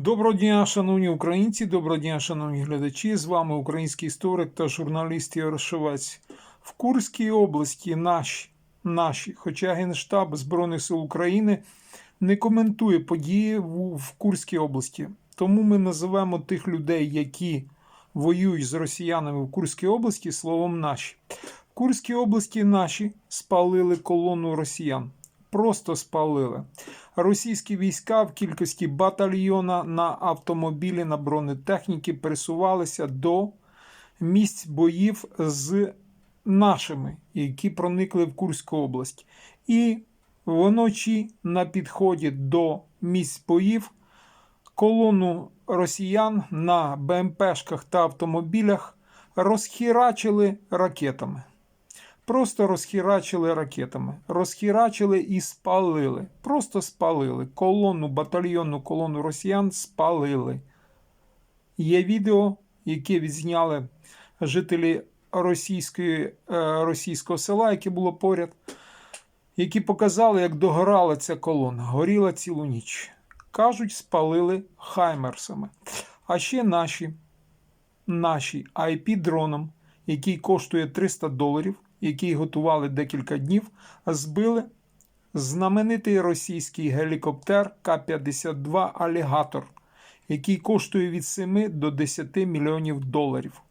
Доброго дня, шановні українці, доброго дня, шановні глядачі. З вами український історик та журналіст Ігор Шевець. В Курській області наші, наші, хоча Генштаб Збройних сил України не коментує події в, в Курській області. Тому ми називаємо тих людей, які воюють з росіянами в Курській області, словом наші. В Курській області наші спалили колону росіян. Просто спалили. Російські війська в кількості батальйона на автомобілі на бронетехніки пересувалися до місць боїв з нашими, які проникли в Курську область. І вночі на підході до місць боїв колону росіян на БМПшках та автомобілях розхірачили ракетами. Просто розхірачили ракетами, розхірачили і спалили. Просто спалили. Колону, батальйонну колону росіян спалили. Є відео, яке відзняли жителі російської, е, російського села, яке було поряд, які показали, як догорала ця колона. Горіла цілу ніч. Кажуть, спалили хаймерсами. А ще наші, наші IP-дроном, який коштує 300 доларів, який готували декілька днів, збили знаменитий російський гелікоптер К-52 Алігатор, який коштує від 7 до 10 мільйонів доларів.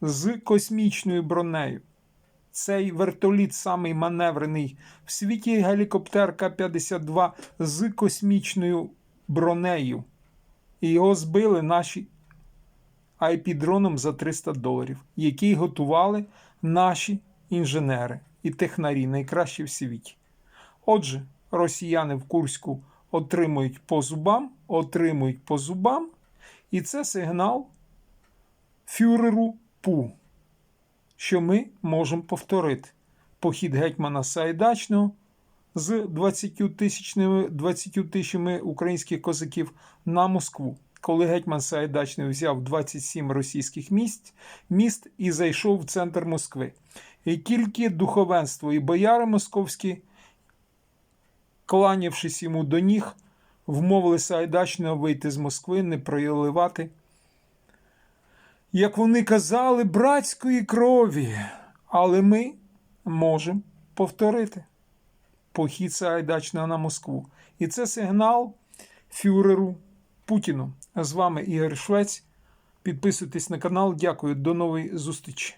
З космічною бронею. Цей вертоліт самий маневрений в світі гелікоптер К-52 з космічною бронею. І його збили наші IP-дроном за 300 доларів, який готували наші інженери і технарі, найкращі в світі. Отже, росіяни в Курську отримують по зубам, отримують по зубам, і це сигнал фюреру Пу, що ми можемо повторити похід гетьмана Сайдачного з 20 тисячними 20 тисячами українських козаків на Москву коли гетьман Сагайдачний взяв 27 російських місць, міст і зайшов в центр Москви. І тільки духовенство і бояри московські, кланявшись йому до ніг, вмовили Сагайдачного вийти з Москви, не проливати, як вони казали, братської крові. Але ми можемо повторити похід Сагайдачного на Москву. І це сигнал фюреру Путіну. А з вами Ігор Швець. Підписуйтесь на канал. Дякую. До нової зустрічі.